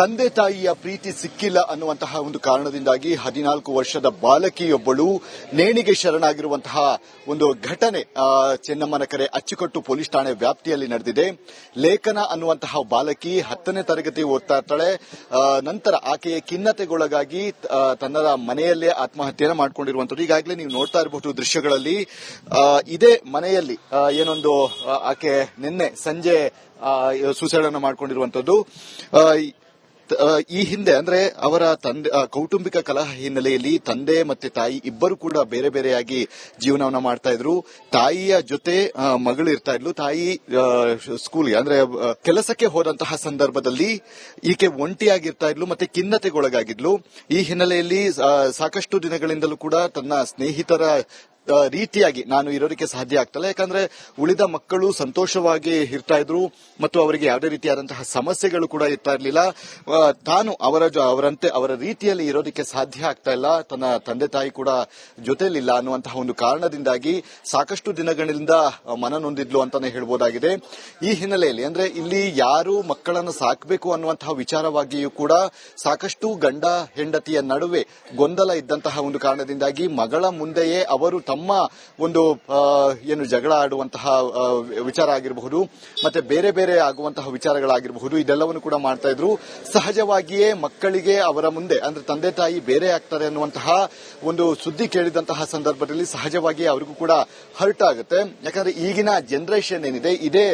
ತಂದೆ ತಾಯಿಯ ಪ್ರೀತಿ ಸಿಕ್ಕಿಲ್ಲ ಅನ್ನುವಂತಹ ಒಂದು ಕಾರಣದಿಂದಾಗಿ ಹದಿನಾಲ್ಕು ವರ್ಷದ ಬಾಲಕಿಯೊಬ್ಬಳು ನೇಣಿಗೆ ಶರಣಾಗಿರುವಂತಹ ಒಂದು ಘಟನೆ ಚೆನ್ನಮ್ಮನ ಕರೆ ಅಚ್ಚುಕಟ್ಟು ಪೊಲೀಸ್ ಠಾಣೆ ವ್ಯಾಪ್ತಿಯಲ್ಲಿ ನಡೆದಿದೆ. ಲೇಖನ ಅನ್ನುವಂತಹ ಬಾಲಕಿ ಹತ್ತನೇ ತರಗತಿ ಓದ್ತಾ ಇರ್ತಾಳೆ. ನಂತರ ಆಕೆಯ ಖಿನ್ನತೆಗೊಳಗಾಗಿ ತನ್ನ ಮನೆಯಲ್ಲೇ ಆತ್ಮಹತ್ಯೆಯನ್ನು ಮಾಡಿಕೊಂಡಿರುವಂತದ್ದು ಈಗಾಗಲೇ ನೀವು ನೋಡ್ತಾ ಇರಬಹುದು ದೃಶ್ಯಗಳಲ್ಲಿ. ಇದೇ ಮನೆಯಲ್ಲಿ ಏನೊಂದು ಆಕೆ ನಿನ್ನೆ ಸಂಜೆ ಸೂಸೈಡ್ ಅನ್ನು ಮಾಡಿಕೊಂಡಿರುವಂತದ್ದು ಆ, ಈ- ಹಿಂದೆ ಅಂದ್ರೆ ಅವರ ತಂದೆ ಕೌಟುಂಬಿಕ ಕಲಹ ಹಿನ್ನೆಲೆಯಲ್ಲಿ ತಂದೆ ಮತ್ತೆ ತಾಯಿ ಇಬ್ಬರು ಕೂಡ ಬೇರೆ ಬೇರೆಯಾಗಿ ಜೀವನವನ್ನ ಮಾಡ್ತಾ ಇದ್ರು. ತಾಯಿಯ ಜೊತೆ ಮಗಳು ಇರ್ತಾ ಇದ್ಲು. ತಾಯಿ ಸ್ಕೂಲ್ಗೆ ಅಂದ್ರೆ ಕೆಲಸಕ್ಕೆ ಹೋದಂತಹ ಸಂದರ್ಭದಲ್ಲಿ ಈಕೆ ಒಂಟಿಯಾಗಿರ್ತಾ ಇದ್ಲು ಮತ್ತೆ ಖಿನ್ನತೆಗೊಳಗಾಗಿದ್ಲು. ಈ ಹಿನ್ನೆಲೆಯಲ್ಲಿ ಸಾಕಷ್ಟು ದಿನಗಳಿಂದಲೂ ಕೂಡ ತನ್ನ ಸ್ನೇಹಿತರ ರೀತಿಯಾಗಿ ನಾನು ಇರೋದಕ್ಕೆ ಸಾಧ್ಯ ಆಗ್ತಲ್ಲ. ಯಾಕಂದ್ರೆ ಉಳಿದ ಮಕ್ಕಳು ಸಂತೋಷವಾಗಿ ಇರ್ತಾ ಇದ್ರು ಮತ್ತು ಅವರಿಗೆ ಯಾವುದೇ ರೀತಿಯಾದಂತಹ ಸಮಸ್ಯೆಗಳು ಕೂಡ ಇರ್ತಾ ಇರಲಿಲ್ಲ. ತಾನು ಅವರ ಅವರಂತೆ ಅವರ ರೀತಿಯಲ್ಲಿ ಇರೋದಕ್ಕೆ ಸಾಧ್ಯ ಆಗ್ತಾ ಇಲ್ಲ. ತನ್ನ ತಂದೆ ತಾಯಿ ಕೂಡ ಜೊತೆಲಿಲ್ಲ ಅನ್ನುವಂತಹ ಒಂದು ಕಾರಣದಿಂದಾಗಿ ಸಾಕಷ್ಟು ದಿನಗಳಿಂದ ಮನನೊಂದಿದ್ಲು ಅಂತಾನೆ ಹೇಳ್ಬೋದಾಗಿದೆ. ಈ ಹಿನ್ನೆಲೆಯಲ್ಲಿ ಅಂದ್ರೆ ಇಲ್ಲಿ ಯಾರು ಮಕ್ಕಳನ್ನು ಸಾಕಬೇಕು ಅನ್ನುವಂತಹ ವಿಚಾರವಾಗಿಯೂ ಕೂಡ ಸಾಕಷ್ಟು ಗಂಡ ಹೆಂಡತಿಯ ನಡುವೆ ಗೊಂದಲ ಇದ್ದಂತಹ ಒಂದು ಕಾರಣದಿಂದಾಗಿ ಮಗಳ ಮುಂದೆಯೇ ಅವರು ತಮ್ಮ ಒಂದು ಏನು ಜಗಳ ಆಡುವಂತಹ ವಿಚಾರ ಆಗಿರಬಹುದು, ಮತ್ತೆ ಬೇರೆ ಬೇರೆ ಆಗುವಂತಹ ವಿಚಾರಗಳಾಗಿರಬಹುದು, ಇದೆಲ್ಲವನ್ನು ಕೂಡ ಮಾಡ್ತಾ ಇದ್ರು. ಸಹಜವಾಗಿಯೇ ಮಕ್ಕಳಿಗೆ ಅವರ ಮುಂದೆ, ಅಂದ್ರೆ ತಂದೆ ತಾಯಿ ಬೇರೆ ಆಗ್ತಾರೆ ಅನ್ನುವಂತಹ ಒಂದು ಸುದ್ದಿ ಕೇಳಿದಂತಹ ಸಂದರ್ಭದಲ್ಲಿ ಸಹಜವಾಗಿ ಅವರಿಗೂ ಕೂಡ ಹರ್ಟ್ ಆಗುತ್ತೆ. ಯಾಕಂದ್ರೆ ಈಗಿನ ಜನರೇಷನ್ ಏನಿದೆ, ಇದೇ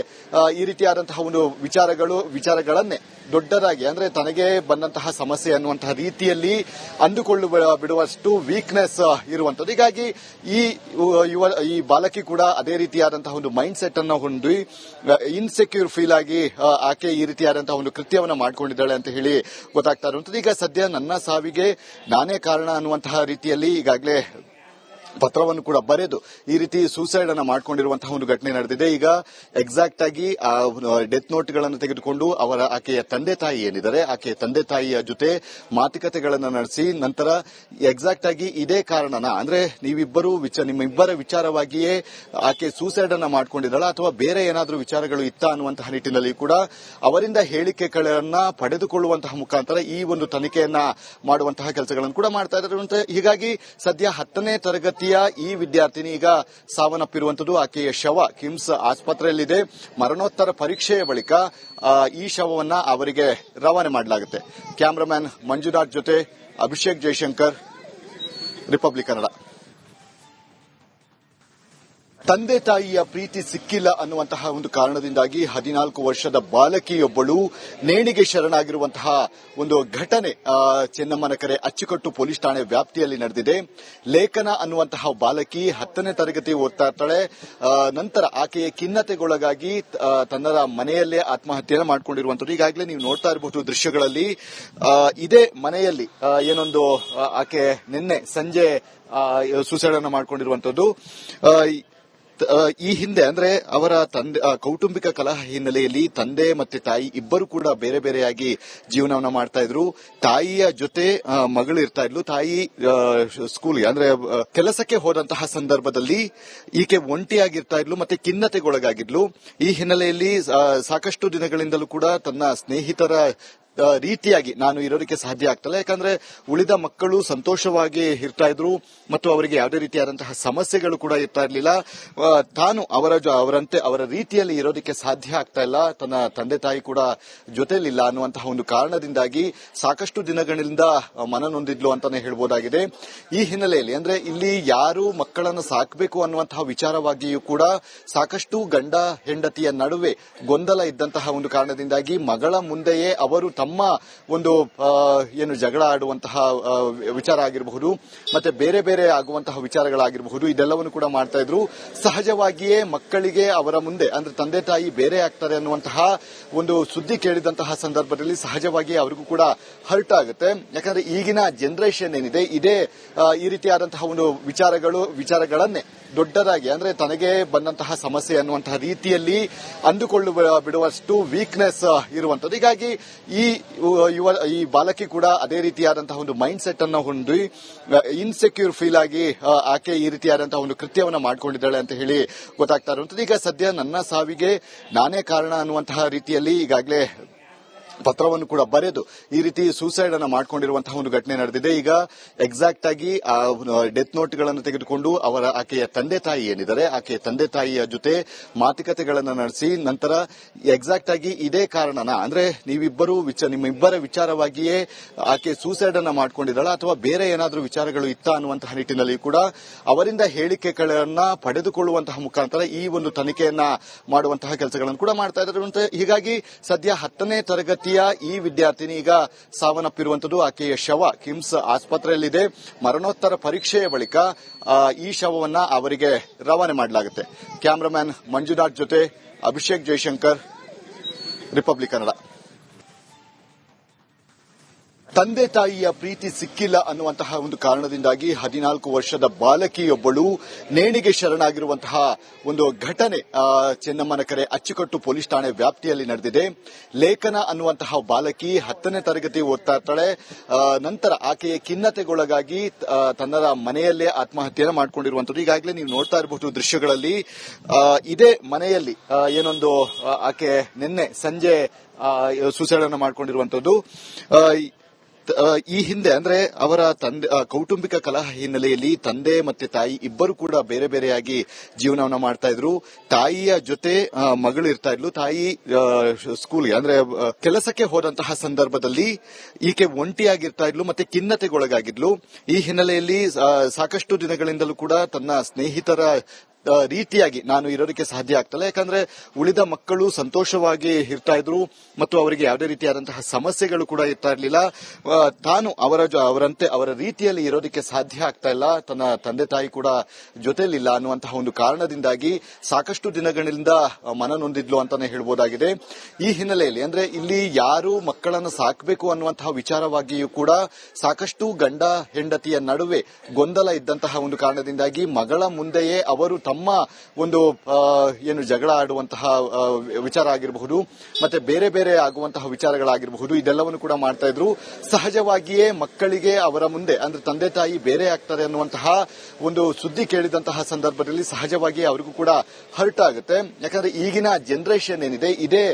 ಈ ರೀತಿಯಾದಂತಹ ಒಂದು ವಿಚಾರಗಳು, ವಿಚಾರಗಳನ್ನೇ ದೊಡ್ಡದಾಗಿ, ಅಂದ್ರೆ ತನಗೆ ಬಂದಂತಹ ಸಮಸ್ಯೆ ಅನ್ನುವಂತಹ ರೀತಿಯಲ್ಲಿ ಅಂದುಕೊಳ್ಳು ಬಿಡುವಷ್ಟು ವೀಕ್ನೆಸ್ ಇರುವಂತದ್ದು ಹೀಗಾಗಿ ಈ, ಯುವ ಈ ಬಾಲಕಿ ಕೂಡ ಅದೇ ರೀತಿಯಾದಂತಹ ಒಂದು ಮೈಂಡ್ ಸೆಟ್ ಅನ್ನು ಹೊಂದಿ ಇನ್ಸೆಕ್ಯೂರ್ ಫೀಲ್ ಆಗಿ ಆಕೆ ಈ ರೀತಿಯಾದಂತಹ ಒಂದು ಕೃತ್ಯವನ್ನು ಮಾಡಿಕೊಂಡಿದ್ದಾಳೆ ಅಂತ ಹೇಳಿ ಗೊತ್ತಾಗ್ತಾ ಇರುವಂತದ್ದು ಈಗ ಸದ್ಯ ನನ್ನ ಸಾವಿಗೆ ನಾನೇ ಕಾರಣ ಅನ್ನುವಂತಹ ರೀತಿಯಲ್ಲಿ ಈಗಾಗಲೇ ಪತ್ರವನ್ನು ಕೂಡ ಬರೆದು ಈ ರೀತಿ ಸೂಸೈಡ್ ಅನ್ನು ಮಾಡಿಕೊಂಡಿರುವಂತಹ ಒಂದು ಘಟನೆ ನಡೆದಿದೆ. ಈಗ ಎಕ್ಸಾಕ್ಟ್ ಆಗಿ ಡೆತ್ ನೋಟ್ಗಳನ್ನು ತೆಗೆದುಕೊಂಡು ಅವರ ಆಕೆಯ ತಂದೆ ತಾಯಿ ಏನಿದ್ದಾರೆ, ಆಕೆಯ ತಂದೆ ತಾಯಿಯ ಜೊತೆ ಮಾತುಕತೆಗಳನ್ನು ನಡೆಸಿ ನಂತರ ಎಕ್ಸಾಕ್ಟ್ ಆಗಿ ಇದೇ ಕಾರಣನ, ಅಂದ್ರೆ ನೀವಿಬ್ಬರು ವಿಚ ನಿಮ್ಮ ಇಬ್ಬರ ವಿಚಾರವಾಗಿಯೇ ಆಕೆ ಸೂಸೈಡ್ ಅನ್ನ ಮಾಡಿಕೊಂಡಿದ್ದಾಳ ಅಥವಾ ಬೇರೆ ಏನಾದರೂ ವಿಚಾರಗಳು ಇತ್ತ ಅನ್ನುವಂತಹ ನಿಟ್ಟಿನಲ್ಲಿ ಕೂಡ ಅವರಿಂದ ಹೇಳಿಕೆಗಳನ್ನ ಪಡೆದುಕೊಳ್ಳುವಂತಹ ಮುಖಾಂತರ ಈ ಒಂದು ತನಿಖೆಯನ್ನ ಮಾಡುವಂತಹ ಕೆಲಸಗಳನ್ನು ಕೂಡ ಮಾಡ್ತಾ ಇದ್ದಾರೆ. ಹೀಗಾಗಿ ಸದ್ಯ ಹತ್ತನೇ ಈ ವಿದ್ಯಾರ್ಥಿನಿ ಈಗ ಸಾವನ್ನಪ್ಪಿರುವಂತದ್ದು ಆಕೆಯ ಶವ ಕಿಮ್ಸ್ ಆಸ್ಪತ್ರೆಯಲ್ಲಿದೆ. ಮರಣೋತ್ತರ ಪರೀಕ್ಷೆಯ ಬಳಿಕ ಈ ಶವವನ್ನ ಅವರಿಗೆ ರವಾನೆ ಮಾಡಲಾಗುತ್ತೆ. ಕ್ಯಾಮರಾಮ್ಯಾನ್ ಮಂಜುನಾಥ್ ಜೊತೆ ಅಭಿಷೇಕ್ ಜೈಶಂಕರ್, ರಿಪಬ್ಲಿಕ್ ಕನ್ನಡ. ತಂದೆ ತಾಯಿಯ ಪ್ರೀತಿ ಸಿಕ್ಕಿಲ್ಲ ಅನ್ನುವಂತಹ ಒಂದು ಕಾರಣದಿಂದಾಗಿ ಹದಿನಾಲ್ಕು ವರ್ಷದ ಬಾಲಕಿಯೊಬ್ಬಳು ನೇಣಿಗೆ ಶರಣಾಗಿರುವಂತಹ ಒಂದು ಘಟನೆ ಚೆನ್ನಮ್ಮನ ಕರೆ ಅಚ್ಚುಕಟ್ಟು ಪೊಲೀಸ್ ಠಾಣೆ ವ್ಯಾಪ್ತಿಯಲ್ಲಿ ನಡೆದಿದೆ. ಲೇಖನ ಅನ್ನುವಂತಹ ಬಾಲಕಿ ಹತ್ತನೇ ತರಗತಿ ಓದ್ತಾ ಇರ್ತಾಳೆ. ನಂತರ ಆಕೆಯ ಖಿನ್ನತೆಗೊಳಗಾಗಿ ತನ್ನರ ತನ್ನ ಮನೆಯಲ್ಲೇ ಆತ್ಮಹತ್ಯೆಯನ್ನು ಮಾಡಿಕೊಂಡಿರುವಂತದ್ದು ಈಗಾಗಲೇ ನೀವು ನೋಡ್ತಾ ಇರಬಹುದು ದೃಶ್ಯಗಳಲ್ಲಿ. ಇದೇ ಮನೆಯಲ್ಲಿ ಏನೊಂದು ಆಕೆ ನಿನ್ನೆ ಸಂಜೆ ಸೂಸೈಡ್ ಅನ್ನು ಮಾಡಿಕೊಂಡಿರುವಂತದ್ದು ಈ- ಹಿಂದೆ ಅಂದ್ರೆ ಅವರ ತಂದೆ ಕೌಟುಂಬಿಕ ಕಲಹ ಹಿನ್ನೆಲೆಯಲ್ಲಿ ತಂದೆ ಮತ್ತೆ ತಾಯಿ ಇಬ್ಬರು ಕೂಡ ಬೇರೆ ಬೇರೆಯಾಗಿ ಜೀವನವನ್ನ ಮಾಡ್ತಾ ಇದ್ರು. ತಾಯಿಯ ಜೊತೆ ಮಗಳು ಇರ್ತಾ ಇದ್ಲು. ತಾಯಿ ಸ್ಕೂಲ್ಗೆ ಅಂದ್ರೆ ಕೆಲಸಕ್ಕೆ ಹೋದಂತಹ ಸಂದರ್ಭದಲ್ಲಿ ಈಕೆ ಒಂಟಿಯಾಗಿರ್ತಾ ಇದ್ಲು ಮತ್ತೆ ಖಿನ್ನತೆಗೊಳಗಾಗಿದ್ಲು. ಈ ಹಿನ್ನೆಲೆಯಲ್ಲಿ ಸಾಕಷ್ಟು ದಿನಗಳಿಂದಲೂ ಕೂಡ ತನ್ನ ಸ್ನೇಹಿತರ ರೀತಿಯಾಗಿ ನಾನು ಇರೋದಕ್ಕೆ ಸಾಧ್ಯ ಆಗ್ತಲ್ಲ. ಯಾಕಂದ್ರೆ ಉಳಿದ ಮಕ್ಕಳು ಸಂತೋಷವಾಗಿ ಇರ್ತಾ ಇದ್ರು ಮತ್ತು ಅವರಿಗೆ ಯಾವುದೇ ರೀತಿಯಾದಂತಹ ಸಮಸ್ಯೆಗಳು ಕೂಡ ಇರ್ತಾ ಇರಲಿಲ್ಲ. ತಾನು ಅವರ ಅವರಂತೆ ಅವರ ರೀತಿಯಲ್ಲಿ ಇರೋದಕ್ಕೆ ಸಾಧ್ಯ ಆಗ್ತಾ ಇಲ್ಲ. ತನ್ನ ತಂದೆ ತಾಯಿ ಕೂಡ ಜೊತೆಲಿಲ್ಲ ಅನ್ನುವಂತಹ ಒಂದು ಕಾರಣದಿಂದಾಗಿ ಸಾಕಷ್ಟು ದಿನಗಳಿಂದ ಮನನೊಂದಿದ್ಲು ಅಂತಾನೆ ಹೇಳ್ಬೋದಾಗಿದೆ. ಈ ಹಿನ್ನೆಲೆಯಲ್ಲಿ ಅಂದ್ರೆ ಇಲ್ಲಿ ಯಾರು ಮಕ್ಕಳನ್ನು ಸಾಕಬೇಕು ಅನ್ನುವಂತಹ ವಿಚಾರವಾಗಿಯೂ ಕೂಡ ಸಾಕಷ್ಟು ಗಂಡ ಹೆಂಡತಿಯ ನಡುವೆ ಗೊಂದಲ ಇದ್ದಂತಹ ಒಂದು ಕಾರಣದಿಂದಾಗಿ ಮಗಳ ಮುಂದೆಯೇ ಅವರು ಒಂದು ಏನು ಜಗಳ ಆಡುವಂತಹ ವಿಚಾರ ಆಗಿರಬಹುದು, ಮತ್ತೆ ಬೇರೆ ಬೇರೆ ಆಗುವಂತಹ ವಿಚಾರಗಳಾಗಿರಬಹುದು, ಇದೆಲ್ಲವನ್ನು ಕೂಡ ಮಾಡ್ತಾ ಇದ್ರು. ಸಹಜವಾಗಿಯೇ ಮಕ್ಕಳಿಗೆ ಅವರ ಮುಂದೆ, ಅಂದ್ರೆ ತಂದೆ ತಾಯಿ ಬೇರೆ ಆಗ್ತಾರೆ ಅನ್ನುವಂತಹ ಒಂದು ಸುದ್ದಿ ಕೇಳಿದಂತಹ ಸಂದರ್ಭದಲ್ಲಿ ಸಹಜವಾಗಿ ಅವರಿಗೂ ಕೂಡ ಹರ್ಟ್ ಆಗುತ್ತೆ. ಯಾಕಂದ್ರೆ ಈಗಿನ ಜನರೇಷನ್ ಏನಿದೆ, ಇದೇ ಈ ರೀತಿಯಾದಂತಹ ಒಂದು ವಿಚಾರಗಳು, ವಿಚಾರಗಳನ್ನೇ ದೊಡ್ಡದಾಗಿ, ಅಂದ್ರೆ ತನಗೆ ಬಂದಂತಹ ಸಮಸ್ಯೆ ಅನ್ನುವಂತಹ ರೀತಿಯಲ್ಲಿ ಅಂದುಕೊಳ್ಳುವ, ಬಿಡುವಷ್ಟು ವೀಕ್ನೆಸ್ ಇರುವಂತದ್ದು ಹೀಗಾಗಿ ಈ ಯುವ, ಈ ಬಾಲಕಿ ಕೂಡ ಅದೇ ರೀತಿಯಾದಂತಹ ಒಂದು ಮೈಂಡ್ ಸೆಟ್ ಅನ್ನು ಹೊಂದಿ ಇನ್ಸೆಕ್ಯೂರ್ ಫೀಲ್ ಆಗಿ ಆಕೆ ಈ ರೀತಿಯಾದಂತಹ ಒಂದು ಕೃತ್ಯವನ್ನ ಮಾಡ್ಕೊಂಡಿದ್ದಾಳೆ ಅಂತ ಹೇಳಿ ಗೊತ್ತಾಗ್ತಾ ಇರುವಂತದ್ದು ಈಗ ಸದ್ಯ ನನ್ನ ಸಾವಿಗೆ ನಾನೇ ಕಾರಣ ಅನ್ನುವಂತಹ ರೀತಿಯಲ್ಲಿ ಈಗಾಗಲೇ ಪತ್ರವನ್ನು ಕೂಡ ಬರೆದು ಈ ರೀತಿ ಸೂಸೈಡ್ ಅನ್ನು ಮಾಡಿಕೊಂಡಿರುವಂತಹ ಒಂದು ಘಟನೆ ನಡೆದಿದೆ. ಈಗ ಎಕ್ಸಾಕ್ಟ್ ಆಗಿ ಡೆತ್ ನೋಟ್ಗಳನ್ನು ತೆಗೆದುಕೊಂಡು ಅವರ ಆಕೆಯ ತಂದೆ ತಾಯಿ ಏನಿದ್ದಾರೆ, ಆಕೆಯ ತಂದೆ ತಾಯಿಯ ಜೊತೆ ಮಾತುಕತೆಗಳನ್ನು ನಡೆಸಿ ನಂತರ ಎಕ್ಸಾಕ್ಟ್ ಆಗಿ ಇದೇ ಕಾರಣನ, ಅಂದ್ರೆ ನೀವಿಬ್ಬರು ನಿಮ್ಮ ನಿಮ್ಮಿಬ್ಬರ ವಿಚಾರವಾಗಿಯೇ ಆಕೆ ಸೂಸೈಡ್ ಅನ್ನು ಮಾಡಿಕೊಂಡಿದ್ದಾಳ ಅಥವಾ ಬೇರೆ ಏನಾದರೂ ವಿಚಾರಗಳು ಇತ್ತ ಅನ್ನುವಂತಹ ನಿಟ್ಟಿನಲ್ಲಿ ಕೂಡ ಅವರಿಂದ ಹೇಳಿಕೆಗಳನ್ನು ಪಡೆದುಕೊಳ್ಳುವಂತಹ ಮುಖಾಂತರ ಈ ಒಂದು ತನಿಖೆಯನ್ನ ಮಾಡುವಂತಹ ಕೆಲಸಗಳನ್ನು ಕೂಡ ಮಾಡ್ತಾ ಇದ್ದಾರೆ. ಹೀಗಾಗಿ ಸದ್ಯ ಹತ್ತನೇ ತರಗತಿಯ ಈ ವಿದ್ಯಾರ್ಥಿನಿ ಈಗ ಸಾವನ್ನಪ್ಪಿರುವಂತದ್ದು ಆಕೆಯ ಶವ ಕಿಮ್ಸ್ ಆಸ್ಪತ್ರೆಯಲ್ಲಿದೆ. ಮರಣೋತ್ತರ ಪರೀಕ್ಷೆಯ ಬಳಿಕ ಈ ಶವವನ್ನ ಅವರಿಗೆ ರವಾನೆ ಮಾಡಲಾಗುತ್ತೆ. ಕ್ಯಾಮರಾಮ್ಯಾನ್ ಮಂಜುನಾಥ್ ಜೊತೆ ಅಭಿಷೇಕ್ ಜೈಶಂಕರ್, ರಿಪಬ್ಲಿಕ್ ಕನ್ನಡ. ತಂದೆ ತಾಯಿಯ ಪ್ರೀತಿ ಸಿಕ್ಕಿಲ್ಲ ಅನ್ನುವಂತಹ ಒಂದು ಕಾರಣದಿಂದಾಗಿ ಹದಿನಾಲ್ಕು ವರ್ಷದ ಬಾಲಕಿಯೊಬ್ಬಳು ನೇಣಿಗೆ ಶರಣಾಗಿರುವಂತಹ ಒಂದು ಘಟನೆ ಚೆನ್ನಮ್ಮನ ಕರೆ ಅಚ್ಚುಕಟ್ಟು ಪೊಲೀಸ್ ಠಾಣೆ ವ್ಯಾಪ್ತಿಯಲ್ಲಿ ನಡೆದಿದೆ. ಲೇಖನ ಅನ್ನುವಂತಹ ಬಾಲಕಿ ಹತ್ತನೇ ತರಗತಿ ಓದ್ತಾ ನಂತರ ಆಕೆಯ ಖಿನ್ನತೆಗೊಳಗಾಗಿ ತನ್ನರ ತನ್ನ ಮನೆಯಲ್ಲೇ ಆತ್ಮಹತ್ಯೆಯನ್ನು ಮಾಡಿಕೊಂಡಿರುವಂತದ್ದು ಈಗಾಗಲೇ ನೀವು ನೋಡ್ತಾ ಇರಬಹುದು ದೃಶ್ಯಗಳಲ್ಲಿ. ಇದೇ ಮನೆಯಲ್ಲಿ ಏನೊಂದು ಆಕೆ ನಿನ್ನೆ ಸಂಜೆ ಸೂಸೈಡ್ ಅನ್ನು ಈ ಹಿಂದೆ ಅಂದ್ರೆ ಅವರ ತಂದೆ ಕೌಟುಂಬಿಕ ಕಲಹ ಹಿನ್ನೆಲೆಯಲ್ಲಿ ತಂದೆ ಮತ್ತೆ ತಾಯಿ ಇಬ್ಬರು ಕೂಡ ಬೇರೆ ಬೇರೆಯಾಗಿ ಜೀವನವನ್ನ ಮಾಡ್ತಾ ಇದ್ರು. ತಾಯಿಯ ಜೊತೆ ಮಗಳು ಇರ್ತಾ ಇದ್ಲು. ತಾಯಿ ಸ್ಕೂಲ್ಗೆ, ಅಂದ್ರೆ ಕೆಲಸಕ್ಕೆ ಹೋದಂತಹ ಸಂದರ್ಭದಲ್ಲಿ ಈಕೆ ಒಂಟಿಯಾಗಿರ್ತಾ ಇದ್ಲು ಮತ್ತೆ ಖಿನ್ನತೆಗೊಳಗಾಗಿದ್ಲು. ಈ ಹಿನ್ನೆಲೆಯಲ್ಲಿ ಸಾಕಷ್ಟು ದಿನಗಳಿಂದಲೂ ಕೂಡ ತನ್ನ ಸ್ನೇಹಿತರ ರೀತಿಯಾಗಿ ನಾನು ಇರೋದಕ್ಕೆ ಸಾಧ್ಯ ಆಗ್ತಲ್ಲ. ಯಾಕಂದ್ರೆ ಉಳಿದ ಮಕ್ಕಳು ಸಂತೋಷವಾಗಿ ಇರ್ತಾ ಇದ್ರು ಮತ್ತು ಅವರಿಗೆ ಯಾವುದೇ ರೀತಿಯಾದಂತಹ ಸಮಸ್ಯೆಗಳು ಕೂಡ ಇರ್ತಾ ಇರಲಿಲ್ಲ. ತಾನು ಅವರ ಅವರಂತೆ ಅವರ ರೀತಿಯಲ್ಲಿ ಇರೋದಕ್ಕೆ ಸಾಧ್ಯ ಆಗ್ತಾ ಇಲ್ಲ. ತನ್ನ ತಂದೆ ತಾಯಿ ಕೂಡ ಜೊತೆಲಿಲ್ಲ ಅನ್ನುವಂತಹ ಒಂದು ಕಾರಣದಿಂದಾಗಿ ಸಾಕಷ್ಟು ದಿನಗಳಿಂದ ಮನನೊಂದಿದ್ಲು ಅಂತಾನೆ ಹೇಳ್ಬೋದಾಗಿದೆ. ಈ ಹಿನ್ನೆಲೆಯಲ್ಲಿ ಅಂದ್ರೆ ಇಲ್ಲಿ ಯಾರು ಮಕ್ಕಳನ್ನು ಸಾಕಬೇಕು ಅನ್ನುವಂತಹ ವಿಚಾರವಾಗಿಯೂ ಕೂಡ ಸಾಕಷ್ಟು ಗಂಡ ಹೆಂಡತಿಯ ನಡುವೆ ಗೊಂದಲ ಇದ್ದಂತಹ ಒಂದು ಕಾರಣದಿಂದಾಗಿ ಮಗಳ ಮುಂದೆಯೇ ಅವರು ಒಂದು ಏನು ಜಗಳ ಆಡುವಂತಹ ವಿಚಾರ ಆಗಿರಬಹುದು, ಮತ್ತೆ ಬೇರೆ ಬೇರೆ ಆಗುವಂತಹ ವಿಚಾರಗಳಾಗಿರಬಹುದು, ಇದೆಲ್ಲವನ್ನು ಕೂಡ ಮಾಡ್ತಾ ಇದ್ರು. ಸಹಜವಾಗಿಯೇ ಮಕ್ಕಳಿಗೆ ಅವರ ಮುಂದೆ, ಅಂದ್ರೆ ತಂದೆ ತಾಯಿ ಬೇರೆ ಆಗ್ತಾರೆ ಅನ್ನುವಂತಹ ಒಂದು ಸುದ್ದಿ ಕೇಳಿದಂತಹ ಸಂದರ್ಭದಲ್ಲಿ ಸಹಜವಾಗಿ ಅವರಿಗೂ ಕೂಡ ಹರ್ಟ್ ಆಗುತ್ತೆ. ಯಾಕಂದ್ರೆ ಈಗಿನ ಜನರೇಷನ್ ಏನಿದೆ, ಇದೇ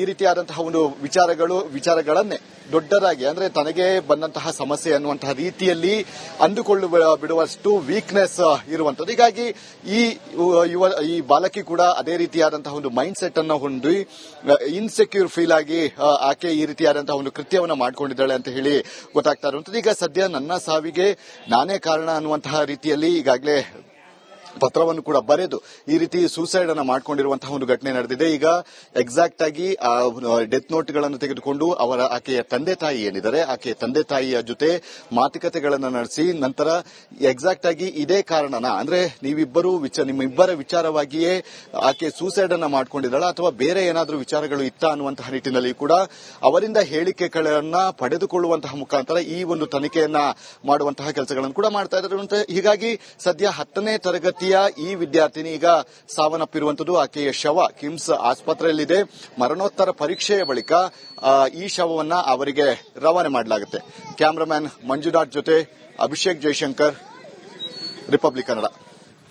ಈ ರೀತಿಯಾದಂತಹ ಒಂದು ವಿಚಾರಗಳು, ವಿಚಾರಗಳನ್ನೇ ದೊಡ್ಡದಾಗಿ, ಅಂದ್ರೆ ತನಗೆ ಬಂದಂತಹ ಸಮಸ್ಯೆ ಅನ್ನುವಂತಹ ರೀತಿಯಲ್ಲಿ ಅಂದುಕೊಳ್ಳು ಬಿಡುವಷ್ಟು ವೀಕ್ನೆಸ್ ಇರುವಂತದ್ದು ಹೀಗಾಗಿ ಈ, ಯುವ ಈ ಬಾಲಕಿ ಕೂಡ ಅದೇ ರೀತಿಯಾದಂತಹ ಒಂದು ಮೈಂಡ್ ಸೆಟ್ ಅನ್ನು ಹೊಂದಿ ಇನ್ಸೆಕ್ಯೂರ್ ಫೀಲ್ ಆಗಿ ಆಕೆ ಈ ರೀತಿಯಾದಂತಹ ಒಂದು ಕೃತ್ಯವನ್ನು ಮಾಡಿಕೊಂಡಿದ್ದಾಳೆ ಅಂತ ಹೇಳಿ ಗೊತ್ತಾಗ್ತಾ ಇರುವಂತದ್ದು ಈಗ ಸದ್ಯ ನನ್ನ ಸಾವಿಗೆ ನಾನೇ ಕಾರಣ ಅನ್ನುವಂತಹ ರೀತಿಯಲ್ಲಿ ಈಗಾಗಲೇ ಪತ್ರವನ್ನು ಕೂಡ ಬರೆದು ಈ ರೀತಿ ಸೂಸೈಡ್ ಅನ್ನ ಮಾಡಿಕೊಂಡಿರುವಂತಹ ಒಂದು ಘಟನೆ ನಡೆದಿದೆ. ಈಗ ಎಕ್ಸಾಕ್ಟ್ ಆಗಿ ಡೆತ್ ನೋಟ್ಗಳನ್ನು ತೆಗೆದುಕೊಂಡು ಅವರ ಆಕೆಯ ತಂದೆ ತಾಯಿ ಏನಿದ್ದಾರೆ, ಆಕೆಯ ತಂದೆ ತಾಯಿಯ ಜೊತೆ ಮಾತುಕತೆಗಳನ್ನು ನಡೆಸಿ ನಂತರ ಎಕ್ಸಾಕ್ಟ್ ಆಗಿ ಇದೇ ಕಾರಣನ, ಅಂದ್ರೆ ನೀವಿಬ್ಬರು ನಿಮ್ಮ ನಿಮ್ಮಿಬ್ಬರ ವಿಚಾರವಾಗಿಯೇ ಆಕೆ ಸೂಸೈಡ್ ಅನ್ನ ಮಾಡ್ಕೊಂಡಿದ್ದಾಳ ಅಥವಾ ಬೇರೆ ಏನಾದರೂ ವಿಚಾರಗಳು ಇತ್ತ ಅನ್ನುವಂತಹ ನಿಟ್ಟಿನಲ್ಲಿ ಕೂಡ ಅವರಿಂದ ಹೇಳಿಕೆಗಳನ್ನ ಪಡೆದುಕೊಳ್ಳುವಂತಹ ಮುಖಾಂತರ ಈ ಒಂದು ತನಿಖೆಯನ್ನ ಮಾಡುವಂತಹ ಕೆಲಸಗಳನ್ನು ಕೂಡ ಮಾಡ್ತಾ ಇದ್ದಾರೆ. ಹೀಗಾಗಿ ಸದ್ಯ ಹತ್ತನೇ ತರಗತಿಯ ಈ ವಿದ್ಯಾರ್ಥಿನಿ ಈಗ ಸಾವನ್ನಪ್ಪಿರುವಂತದ್ದು ಆಕೆಯ ಶವ ಕಿಮ್ಸ್ ಆಸ್ಪತ್ರೆಯಲ್ಲಿದೆ. ಮರಣೋತ್ತರ ಪರೀಕ್ಷೆಯ ಬಳಿಕ ಈ ಶವವನ್ನ ಅವರಿಗೆ ರವಾನೆ ಮಾಡಲಾಗುತ್ತೆ. ಕ್ಯಾಮರಾಮ್ಯಾನ್ ಮಂಜುನಾಥ್ ಜೊತೆ ಅಭಿಷೇಕ್ ಜೈಶಂಕರ್, ರಿಪಬ್ಲಿಕ್ ಕನ್ನಡ.